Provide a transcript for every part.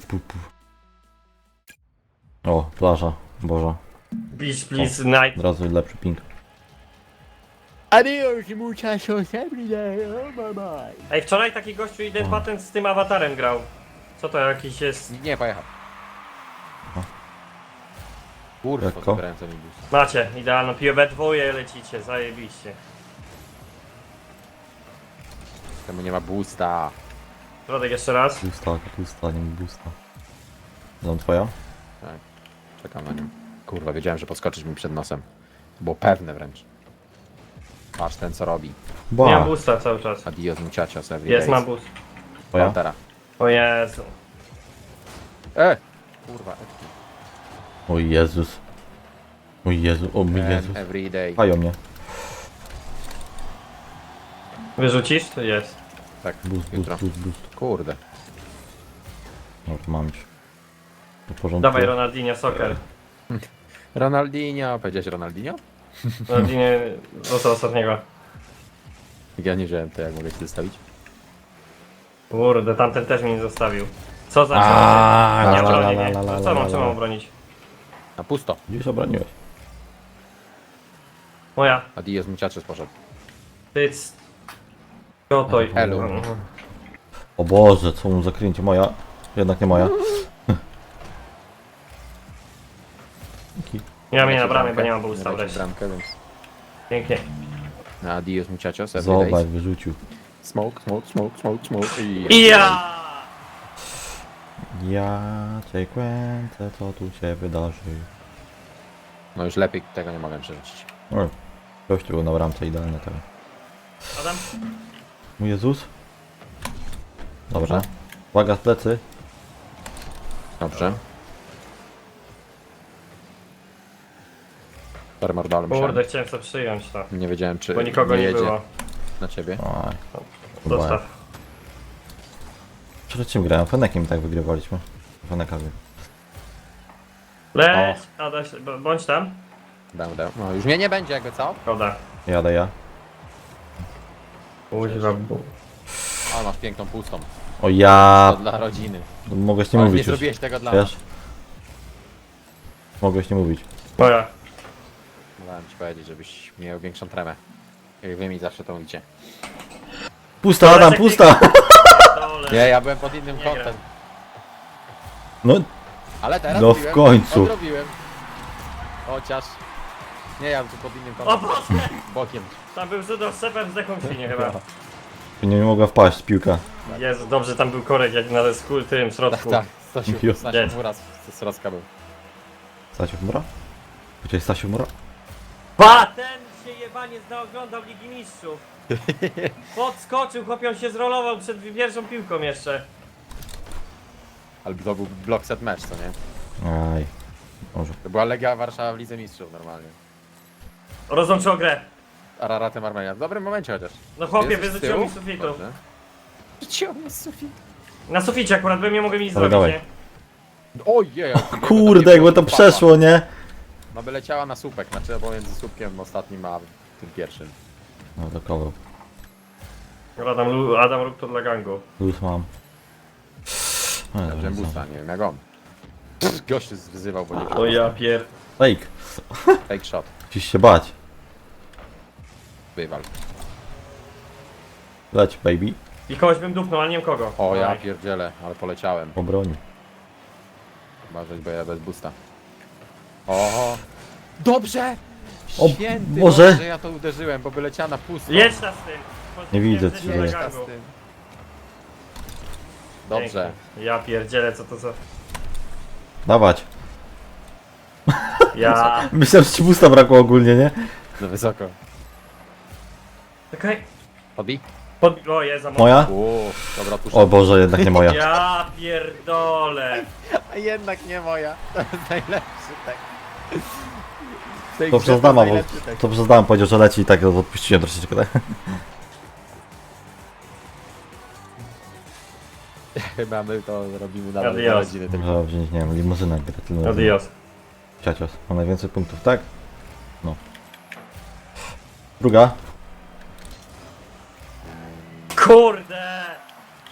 pu, pu, pu. O, plaża. Boże. Beach please night. Od razu lepszy ping. Adios muchachos every day, oh my my. Ej, wczoraj taki gościu jeden patent z tym awatarem grał. Co to jakiś jest? Nie, pojechał. Kurwa, Lekko. zabrałem co mi bus. Macie, idealną piłę, we dwoje lecicie, zajebiście. Temu nie ma boosta. Środek jeszcze raz. Pusta, pusta, nie ma busta. Dom twoja? Tak, czekam na nią. Kurwa, wiedziałem, że podskoczysz mi przed nosem. Było pewne wręcz. Patrz ten co robi. Nie mam Ba, boosta cały czas. Adios muchachos every Jest, mam boost. twoja? Pantera. O Jezu. E! Kurwa, epki. O Jezus. O Jezu, o mój Jezus. Every day. Pają mnie. Wyrzucisz? To jest. Tak, Boost, boost, jutro. boost, boost. Kurde. No to mam już. Do porządku. Dawaj Ronaldinho Soccer. Ronaldinho, powiedziałeś Ronaldinho? Ronaldinho został ostatniego. Ja nie wziąłem to, jak mogę ci zostawić. Kurde, tamten też mnie nie zostawił. Co za Aaaa, Nie la, la, obroni la, mnie. la, la, la, co mam, la, co mam la. obronić? Na pusto. Gdzieś obroniłeś. Moja. Adios muchachos poszedł. Tyc. Gotoj. Elu. O Boże, co mu zakręci? Moja? Jednak nie moja. Dzięki. Ja mnie na bramę, bo nie mam bramkę, więc... Pięknie. Na adios muchachos every. Zobacz, wyrzucił. Smoke, smoke, smoke, smoke, smoke. I... I ja! Ja cię kręcę, co tu się wydarzy. No już lepiej tego nie mogę przerzucić. O, gościu był na bramce idealnie tego. Adam? Mój Jezus? Dobrze. Uwaga plecy. Dobrze. Permordalem Kurde, chciałem sobie przyjąć to. Nie wiedziałem czy Bo nikogo nie jedzie było. na ciebie. Oj. Dostaw. Przed czym grałem? Fenekiem tak wygrywaliśmy. Feneka wie. Leć! Adaś, b- bądź tam. Dam, dam. No już mnie nie będzie jakby co? Szkoda. Jadę ja. Kuźwa. bu- O, masz piękną pustą. O ja... To dla rodziny. Mogłeś nie Ale nie mówić już. zrobiłeś tego dla nas. Wiesz? Mogłeś nie mówić. Moja. Chciałem ci powiedzieć, żebyś miał większą tremę. Jak wy mi zawsze to mówicie. Pusta, Adam, pusta! Dole. Nie, ja byłem pod innym Nie kątem. No, Ale teraz No w zrobiłem, końcu. Odrobiłem. Chociaż... Nie, ja tu pod innym O kątem. Boże! Bokiem. Tam był rzut oszczepem z świnię chyba. nie mogła wpaść piłka. Jezu, dobrze tam był korek jak na skór tym Tak, środku. tak. Stasiu, Już. Stasiu z Roska był. Stasiu Mura? Powiedziałeś Stasiu Mura? Pa! Ten się jebanie zna oglądał Ligi Mistrzów. Podskoczył, chłopią się zrolował przed pierwszą piłką jeszcze. Ale to był block set match, co nie? Aj. Może. To była Legia Warszawa w Lidze Mistrzów normalnie. Rozłączyło grę. Araratem Armenia. W dobrym momencie chociaż. No chłopie, Jest z wyrzuciło tyłu? mi z sufitu. Dobrze. Rzuciło mi z sufitu. Na suficie akurat bym nie mogłem nic zrobić, dawaj. nie? Ojej, Kurde, jakby to przeszło, nie? No by leciała na słupek, znaczy pomiędzy słupkiem ostatnim a tym pierwszym. No to koło. Adam, Lu- Adam rób to dla gangu. Luz mam. No, Dobrze, busta, nie wiem jak on. Gość się wyzywał, bo nie O ja pier... Fake. Fake shot. Musisz się bać. Wywal. Leć, baby. I kogoś bym dupnął, ale nie wiem kogo. O ja Dawaj. pierdzielę, ale poleciałem. Obroni. Uważać, bo ja bez busta. Oho. Dobrze! O Święty Boże! Boże, ja to uderzyłem, bo by leciała na pusto. Jedź na z tym. Nie widzę, co. Ta z tym. Dobrze. Ja pierdzielę, co to za... Dawać. Ja... Myślałem, że ci busta brakło ogólnie, nie? No wysoko. Okej. Podbij. Pod... O, jest za mocno. Moja? Uuu, dobra, tuż. O Boże, jednak nie moja. Ja pierdolę. A jednak nie moja. To jest najlepszy tak. W tej To grze przez dama, bo najlepszy tak. to przez dama powiedział, że leci i tak odpuściłem troszeczkę. Tak? Chyba my to robimy nawet Adios. rodziny. tylko. Trzeba wziąć, nie wiem, limuzynę gratuluję. Adios. Ciacios. Ma najwięcej punktów, tak? No. Druga. Kurde!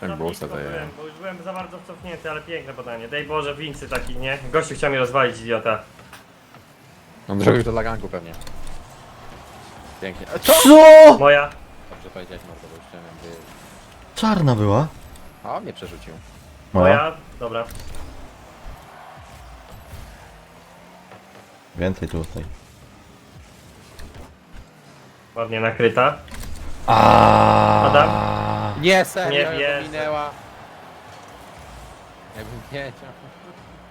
Tak było, blisko to byłem, bo już byłem za bardzo wcofnięty, ale piękne podanie. Daj Boże, Wincy taki, nie? Gościu chciał mnie rozwalić, idiota. On zrobił to dla gangu pewnie. Pięknie. E, Co? Co? Moja. Dobrze powiedziałeś mordo, bo już chciałem jakby... Czarna była. A on mnie przerzucił. Moja. Moja. Dobra. Więcej tutaj. Ładnie nakryta. A. Adam? Nie, serio, Nie nie wierzę. minęła. Jakbym wiedział.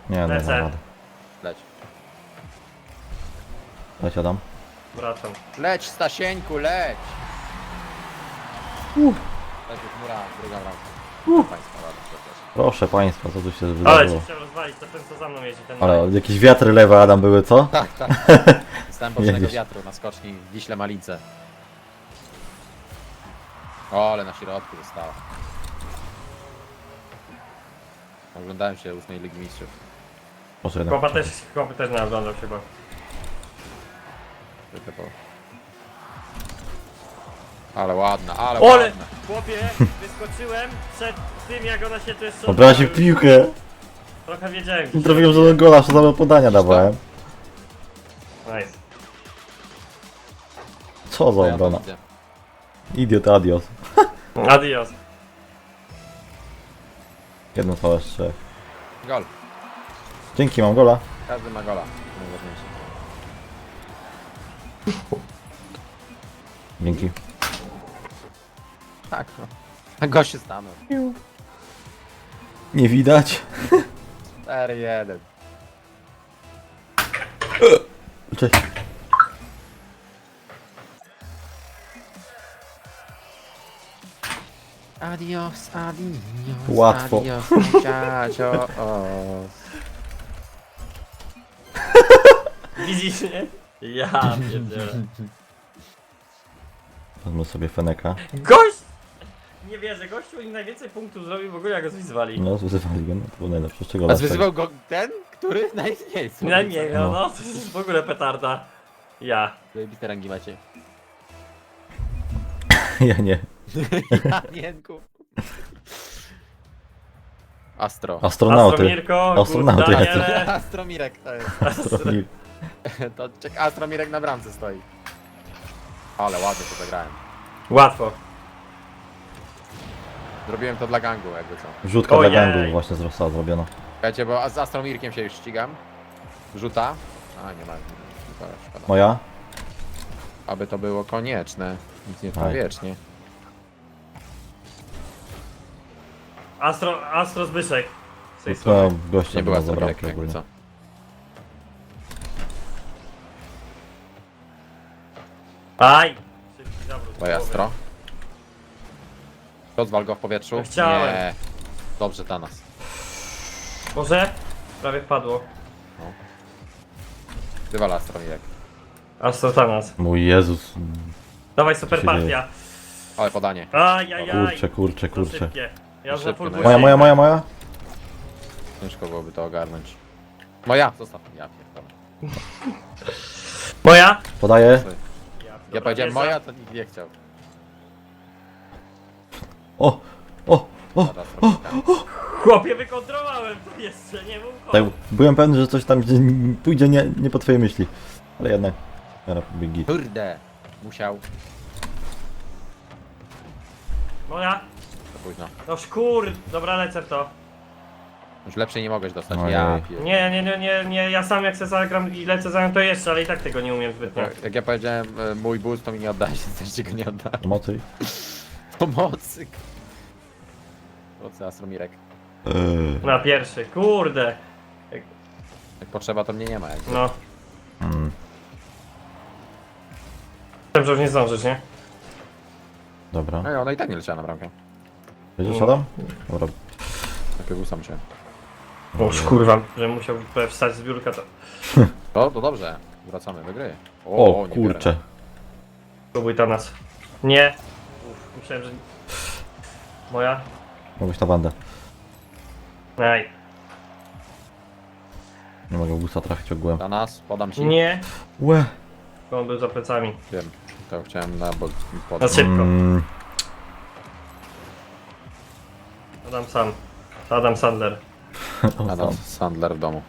Nie, no, Lecę. no, Leć. Leć Adam. Wracam. Leć, Stasieńku, leć! Leć od mura, druga bramka. Państwa rady przecież. Proszę państwa, co tu się Ale wydarzyło? cię chciał rozwalić, to ten co za mną jeździ, ten Ale jakieś wiatry lewe Adam były, co? Tak, tak. Stałem bocznego Jedziesz. wiatru na skoczni w Wiśle Malince. O, ale na środku została. Oglądałem się ósmej Ligi Mistrzów. Proszę jednak. Chłopa też, chłopy też nie oglądał chyba. Ale ładna, ale Ole! ładna. Chłopie, wyskoczyłem przed tym jak ona się tu jeszcze... Obraził piłkę. Trochę wiedziałem. Nie trafiłem żadnego gola, że same podania dawałem. Nice. Co za To ja to obrona. widzę. Idiot adios. Adios. Jedno słowo jeszcze. Gol. Dzięki, mam gola. Każdy ma gola. Najważniejsze. Dzięki. Tak. no. Się stanął. Nie widać. 4-1. Cześć. Adios, adios. Łatwo. Adios, muchacho. Widzisz mnie? Ja pierdzielę. Wezmę sobie Feneka. Gość! Nie wierzę, gościu im najwięcej punktów zrobił w ogóle jak go zwyzwali. No, wyzywali go, no to było najlepsze. Z czego A zwyzywał go ten, który najmniej Ja nie No. no to jest w ogóle petarda. Ja. Zajebiste rangi macie. Ja nie. Janienku. Astro. Astronauty. Astromirko, Astronauty jacyś. Daniele. Astromirek to jest. Astromi- To czek, Astromirek na bramce stoi. Ale ładnie to zagrałem. Łatwo. Zrobiłem to dla gangu, jakby co. Wrzutka dla Ojej. gangu właśnie została zrobiona. Słuchajcie, bo z Astromirkiem się już ścigam. Rzuta. A, nie ma. Szkoda, szkoda. Moja? Aby to było konieczne. Nic nie trwa Aj. wiecznie. Astro, Astro Zbyszek. Z tej To strony. gościa Nie była zabrał Astromirek, jakby ogólnie. co. Aj! Szybki zawrót. To Astro. Rozwal go w powietrzu. No chciałem. Nie. Dobrze, Tanas. Może? Prawie wpadło. Wywala Astromirek. Astro Thanos. Mój Jezus. Dawaj super się partia. Ale podanie. Ajajaj. Kurczę, kurczę, Za kurczę. szybkie. Ja full no. Moja, moja, moja, moja? Ciężko byłoby to ogarnąć. Moja! Zostaw. Ja pierdolę. Moja? Podaję. Ja powiedziałem moja, to nikt nie chciał. O, o, o. Dobra, Astromirka. Chłopie, wykontrolowałem to jeszcze, nie mów Tak, byłem pewny, że coś tam gdzie pójdzie nie, nie po twojej myśli. Ale jednak. Teraz. Kurde. Musiał. Moja? Późno. No szkur. Dobra, lecę w to. Już lepszej nie mogłeś dostać. Ojej. Ja pier... Nie, nie, nie, nie, nie, ja sam jak se zagram i lecę za nią to jeszcze, ale i tak tego nie umiem zbytnio. Jak ja powiedziałem e, mój boost, to mi nie oddaliście, też ci go nie oddałem. Pomocy. Pomocy. Pomocy Astromirek. Eee. Na pierwszy, kurde. Jak potrzeba, to mnie nie ma. Jak... No. Mm. Wiem, że już nie zdążysz, nie? Dobra. No i ona i tak nie leciała na bramkę. Wiedziesz Adam? Dobra. Najpierw usam się. O kurwa, że musiał wstać z biurka to. To, to dobrze. Wracamy do gry. O, nie kurczę. biorę. Próbuj to nas. Nie. Uf, myślałem, że... Moja? Mogłeś na bandę. Aj. Nie mogę busa trafić ogółem. Dla nas, podam ci. Nie. Łe. Bo on był za plecami. Wiem. To chciałem na bok Na szybko. Mm. Adam sam. Adam Sandler. Adam. Sandler w domu.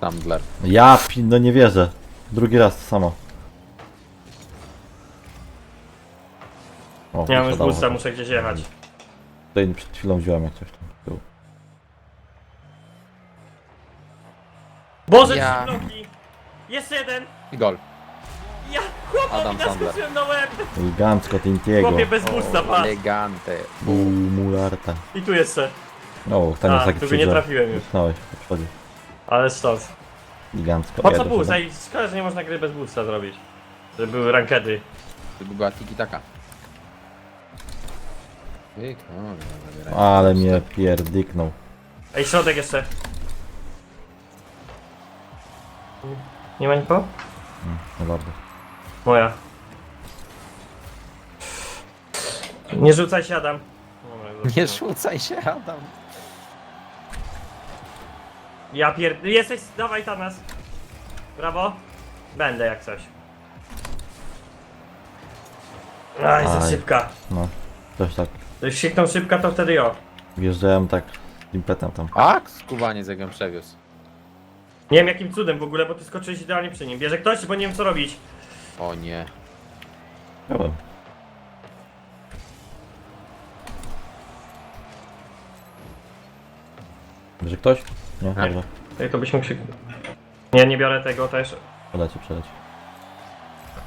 Sandler. Ja pi... no nie wierzę. Drugi raz to samo. O, Nie mam już wypadało. busta, muszę gdzieś jechać. Tutaj przed chwilą wziąłem jak coś tam było. Boże, Ja. trzy bloki! Jest jeden! I gol. Ja chłopowi Adam Sandler. naskoczyłem na łeb! Elegancko Tintiego. Chłopie bez busta, patrz! Elegante. Mularta. I tu jeszcze. O, tam jest A, taki tu go nie trafiłem już. Pchnąłeś, po przodzie. Ale sztos. Elegancko. Po Ja co też boost? Ej, szkoda, że nie można gry bez boosta zrobić. Żeby były rankedy. To by była tiki taka. No. Ale mnie pierdyknął. Ej, środek jeszcze. Nie ma nikogo? No bardzo. Moja. Nie rzucaj się, Adam. Dobra, Nie rzucaj się, Adam. Ja pier... Jesteś... Dawaj Tanas. Brawo. Będę jak coś. Aj, za Aj. szybka. No. Też tak. Jak sięgną szybka, to wtedy jo. Wjeżdżałem tak impetem tam. A, skubaniec jak ją przewiózł. Nie wiem jakim cudem w ogóle, bo ty skoczyłeś idealnie przy nim. Bierze ktoś, bo nie wiem co robić. O nie. Miałem. Bierze ktoś? Nie, Nie. dobra. Ej, to byśmy krzyknął. Nie, nie biorę tego też. Przeleci, przeleci.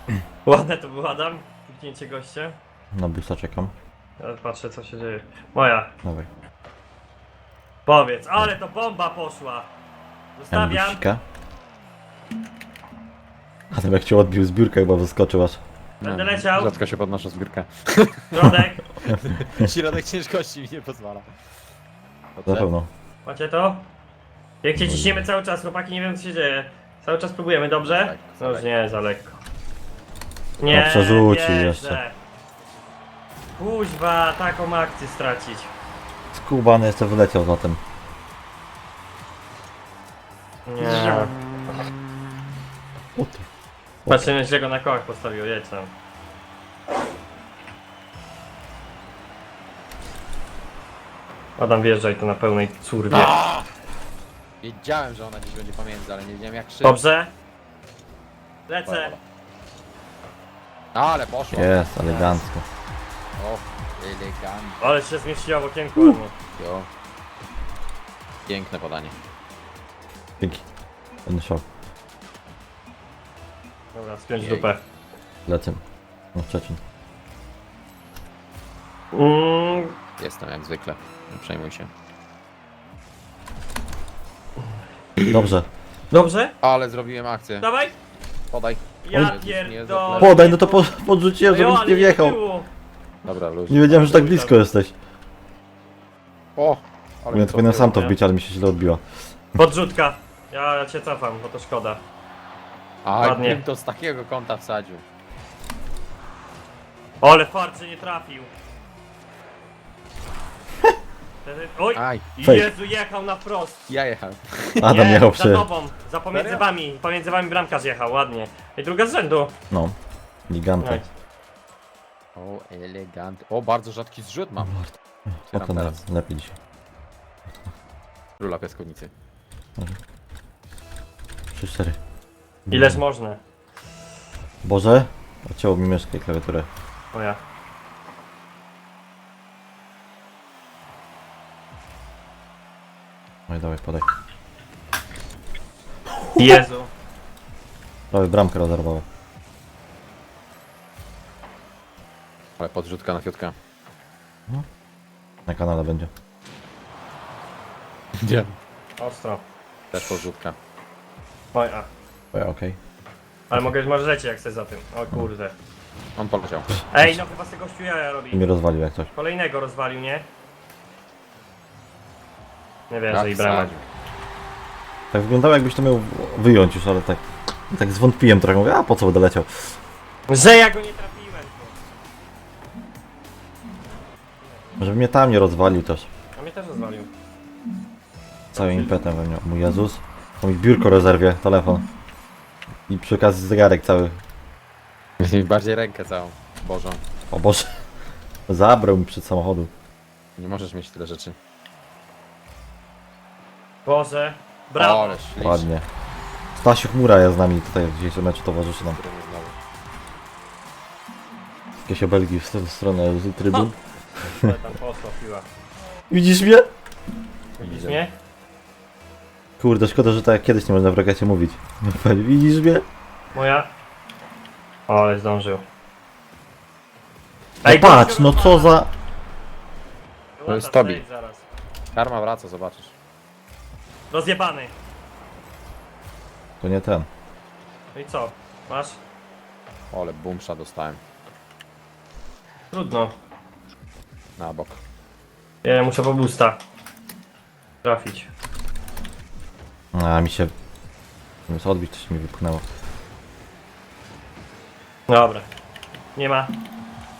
Ładne to było, Adam. Kliknięcie goście. Na busta czekam. Ja patrzę co się dzieje. Moja. Dawaj. Powiedz, ale to bomba poszła. Zostawiam. busika. Jak cię odbił zbiórkę chyba wyskoczył aż. Będę leciał. Rzadko się podnoszę zbiórkę. Środek. Środek ciężkości mi nie pozwala. Na pewno. Macie to? Jak cię ciśniemy cały czas, chłopaki, nie wiem co się dzieje. Cały czas próbujemy, dobrze? za No już nie, za lekko. Nie, No, przerzucił wierzę. jeszcze. Kuźwa, taką akcję stracić. Skubany jeszcze wyleciał zatem. Nie. O ty. Patrzę, źle go na kołach postawił, jedź tam. Adam wjeżdżaj to na pełnej curwie. Wiedziałem, że ona gdzieś będzie pomiędzy, ale nie wiedziałem jak szybko. Dobrze. Lecę. Ale poszło. Jest, elegancko. O, elegancko. Ale się zmieściła w okienku ładnie. Piękne podanie. Dzięki. Będę szał. Dobra, spiąć Jej. dupę. Lecę. No Szczecin. Mm, Jestem jak zwykle. Nie przejmuj się. Dobrze. dobrze? Ale zrobiłem akcję. Dawaj. Podaj. Ja Jezus, nie pierdolę. Podaj, no to po, podrzuciłem, No żebyś ale nie wjechał. było. Dobra, luz. Nie wiedziałem, że tak blisko jesteś. O! Ale Ja to powinienem sam to wbić, ale mi się źle odbiła. Podrzutka. Ja cię cofam, bo to szkoda. A, Ładnie. jakbym to z takiego kąta wsadził. O, ale farczy nie trafił. Oj! Aj. Jezu, jechał na wprost. ja jechałem. Adam nie, jechał za przy... tobą, za pomiędzy Serio? wami. Pomiędzy wami bramkarz jechał, ładnie. I druga z rzędu. No. Giganta. O, elegant. O, bardzo rzadki zrzut mam. O Otwieram to teraz. na, lepiej dzisiaj. Króla piaskownicy. 3-4. Ileż można. Boże? Odcięło mi myszkę i klawiaturę. Moja. Oj, dawaj, podaj. Jezu. Prawie bramkę rozerwało. Ale podrzutka na fiutka. Na kanale będzie. Gdzie? Ostro. Też podrzutka. Moja. Okej. Ale mogę, może leci jak chcesz za tym. O kurde. On poleciał. Ej, no chyba z tego gościu jaja I robi. mnie rozwalił jak coś. Kolejnego rozwalił, nie? Nie wierzę Tak, i brama. wsadził. Tak wyglądało jakbyś to miał wyjąć już, ale tak... Tak zwątpiłem trochę, mówię, a po co będę leciał? Że ja go nie trafiłem. Żeby mnie tam nie rozwalił też. A mnie też rozwalił. Całym impetem we mnie. Mój Jezus. Mi biurko rezerwie, telefon. I przy okazji zegarek cały. Bardziej rękę całą. Bożą. O Boże. Zabrał mi przed samochodu. Nie możesz mieć tyle rzeczy. Boże. Brawo. Ale. Ładnie. Stasiu Chmura jest z nami tutaj w dzisiejszym meczu towarzyszy nam. Znowu. Jakieś obelgi w stronę- w stronę z trybun. Ale tam poszła piła. Widzisz mnie? Widzisz mnie? Kurde, szkoda, że tak jak kiedyś nie można w ragacie mówić. Widzisz mnie? Moja? O, ale zdążył. No patrz, no co za... To jest Łata Tobi. stoi Zaraz. Karma wraca, zobaczysz. Rozjebany. To nie ten. No i co? Masz? O, ale boomsza dostałem. Trudno. Na bok. Ja muszę po boosta. Trafić. A mi się... Zamiast odbić, to się mi wypchnęło. Dobra. Nie ma.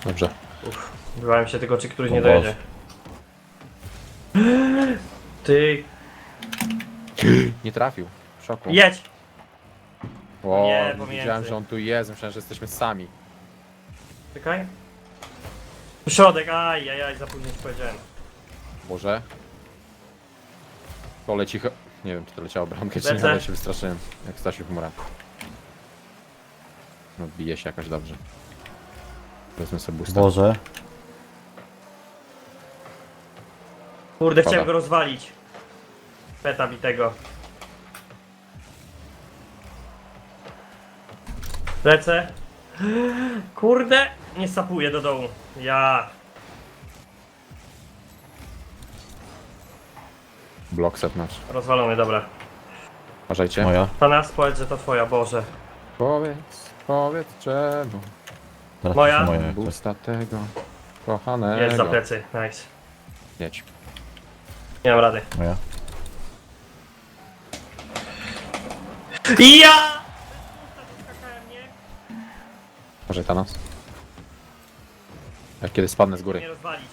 Dobrze. Uff. Bywałem się tylko, czy któryś nie Boże. dojedzie. Ty, Nie trafił. W szoku. jedź! O, Nie, pomiędzy. widziałem, że on tu jest. Myślałem, że jesteśmy sami. Czekaj. Środek, aj, aj, aj, za późno ci powiedziałem. Boże. To leci... ch- Nie wiem, czy to leciało bramkę, czy nie, Lecę. ale się wystraszyłem. Jak Stasiu Chmura. No, bije się jakoś dobrze. Wezmę sobie boosta. Boże. Kurde, Pada. chciałem go rozwalić. Peta bitego. Lecę. Kurde, nie sapuję do dołu. Ja. Block set nasz. Rozwalony, dobra. Uważajcie. Moja. Tanas, powiedz, że to twoja, Boże. Powiedz, powiedz czemu. Teraz Moja? to jak coś. Boosta tego. Kochanego. Jest za plecy, nice. Jedź. Nie mam rady. Moja. Ja! Uważaj Thanos. Jak kiedy spadnę z Nie góry. rozwalić.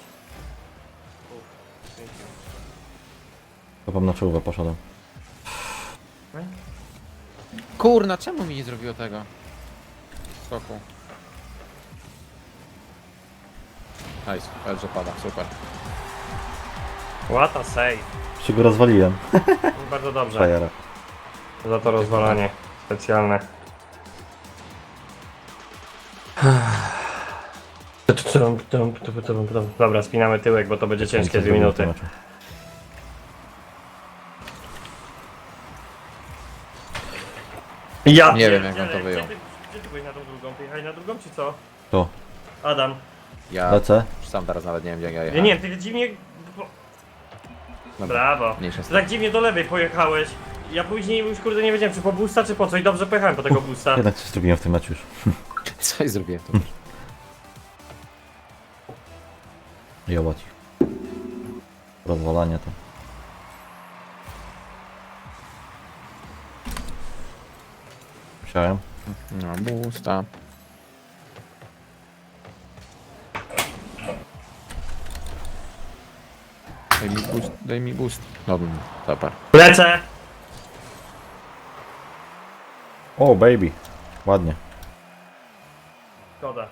Kopam na czołówę poszedłem. Kurna, czemu mi nie zrobiło tego? Skoku. Nice, Edge pada, super. What a save. Się go rozwaliłem. Bardzo dobrze. Fajera. Za to rozwalanie specjalne. Dobra, spinamy tyłek, bo to będzie ciężkie dwie minuty. Ja Nie wiem, jak on to wyjął. Gdzie ty, gdzie ty byłeś na tą drugą? Jechałeś na drugą czy co? To. Adam. Ja Lecę. sam teraz nawet nie wiem jak ja Ja jechałem. nie wiem, ty dziwnie... bo- Dobra, Brawo. mniejsza z Ty tak dziwnie do lewej pojechałeś. Ja później już kurde nie wiedziałem czy po boosta czy po co i dobrze pojechałem po tego boosta. Jednak coś zrobiłem w tym meczu już. Coś zrobiłem to. Jobać. Rozwalanie to. Musiałem. No, boosta. Daj mi boost, daj mi boost. Dobra, super. Lecę! O, baby. Ładnie. Szkoda.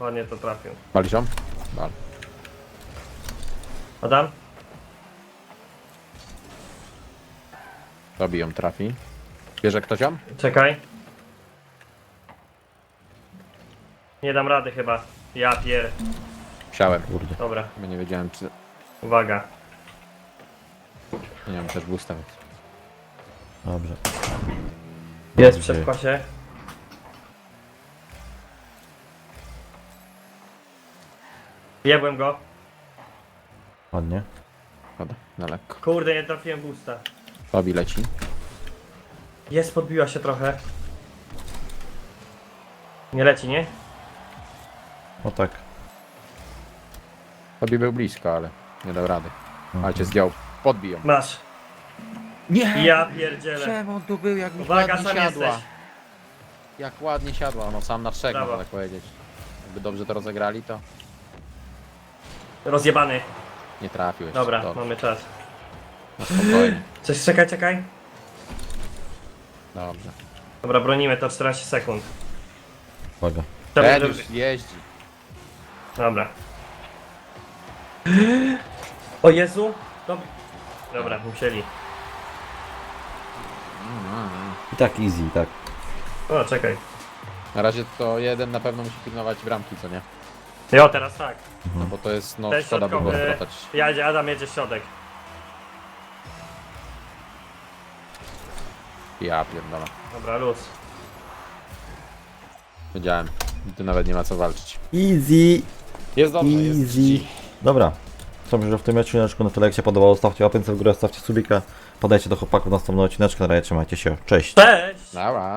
Ładnie to trafił. Walisz ją? Wal. Adam? Robi ją trafi. Bierze ktoś ją? Czekaj. Nie dam rady chyba. Ja pier... Wsiałem. Kurde. Dobra, Bo nie wiedziałem czy... uwaga. Nie mam też boosta, więc... Dobrze. Jest przy kwasie. Jebłem go. Ładnie. Szkoda, na lekko. Kurde, nie trafiłem boosta. Robi leci. Jest, podbiła się trochę. Nie leci, nie? No tak. Robi był blisko, ale nie dał rady. Mhm. Ale cię zdjął. Podbiją. Masz. Nie! Ja pierdzielę. Czemu on tu był, jak mi Uwaga, ładnie sam siadła? jesteś. Jak ładnie siadła, no sam na trzech, Brawo. można tak powiedzieć. Jakby dobrze to rozegrali, to Rozjebany. nie trafił jeszcze. Dobra, Dobrze, mamy czas. no spokojnie. Coś, czekaj, czekaj. Dobrze. Dobra, bronimy to 14 sekund. Uwaga. Trzeba Ten już jeździ. Dobra. O Jezu! Dob Dobra, musieli. I tak easy, tak. O, czekaj. Na razie to jeden na pewno musi pilnować bramki, co nie? Jo, teraz tak. No bo to jest, no Ten szkoda by było środkowy-. Jadzie, Adam jedzie środek. Ja pierdolę. Dobra, luz. Wiedziałem. Tu nawet nie ma co walczyć. Easy, Jest dobrze, jest easy. czci. Dobra. Myślę, że w tym odcineczku na tyle jak się podobało, stawcie łapęce w górę, stawcie subika. Podajcie do chłopaków na następny odcineczek, na razie trzymajcie się, cześć. Cześć! Dobra.